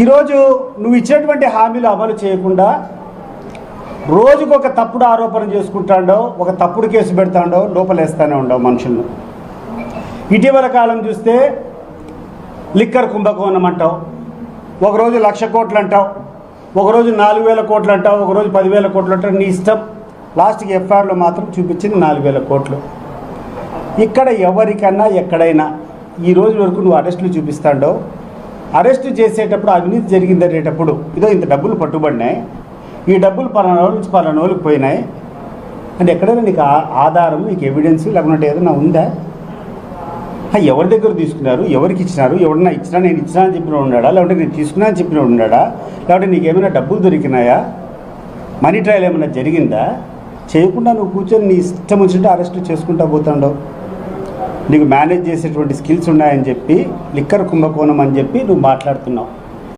ఈరోజు నువ్వు ఇచ్చేటువంటి హామీలు అమలు చేయకుండా రోజుకు ఒక తప్పుడు ఆరోపణ చేసుకుంటాడో ఒక తప్పుడు కేసు పెడతాడో లోపలేస్తానే ఉండవు మనుషులను ఇటీవల కాలం చూస్తే లిక్కర్ కుంభకోణం అంటావు ఒకరోజు లక్ష కోట్లు అంటావు ఒకరోజు నాలుగు వేల కోట్లు అంటావు ఒకరోజు పదివేల కోట్లు అంటావు నీ ఇష్టం. లాస్ట్కి ఎఫ్ఐఆర్లో మాత్రం చూపించింది నాలుగు వేల కోట్లు. ఇక్కడ ఎవరికన్నా ఎక్కడైనా ఈ రోజు వరకు నువ్వు అరెస్టులు చూపిస్తాడో అరెస్టు చేసేటప్పుడు అవినీతి జరిగిందనేటప్పుడు ఇదో ఇంత డబ్బులు పట్టుబడినాయి ఈ డబ్బులు పలానా రోజు నుంచి పలానా రోజులకు పోయినాయి. అంటే ఎక్కడైనా నీకు ఆ- ఆధారం నీకు ఎవిడెన్స్ లేకుంటే ఏదైనా ఉందా? ఎవరి దగ్గర తీసుకున్నారు? ఎవరికి ఇచ్చినారు? ఎవరన్నా ఇచ్చినా? నేను ఇచ్చినా అని చెప్పిన ఉన్నాడా? లేకుంటే నేను తీసుకున్నా అని చెప్పిన ఉన్నాడా? లేకుంటే నీకు ఏమైనా డబ్బులు దొరికినాయా? మనీ ట్రయల్ ఏమైనా జరిగిందా? చేయకుండా నువ్వు కూర్చొని నీ ఇష్టం వచ్చినట్టు అరెస్ట్ చేసుకుంటా పోతాండవు. నీకు మేనేజ్ చేసేటువంటి స్కిల్స్ ఉన్నాయని చెప్పి లిక్కర్ కుంభకోణం అని చెప్పి నువ్వు మాట్లాడుతున్నావు.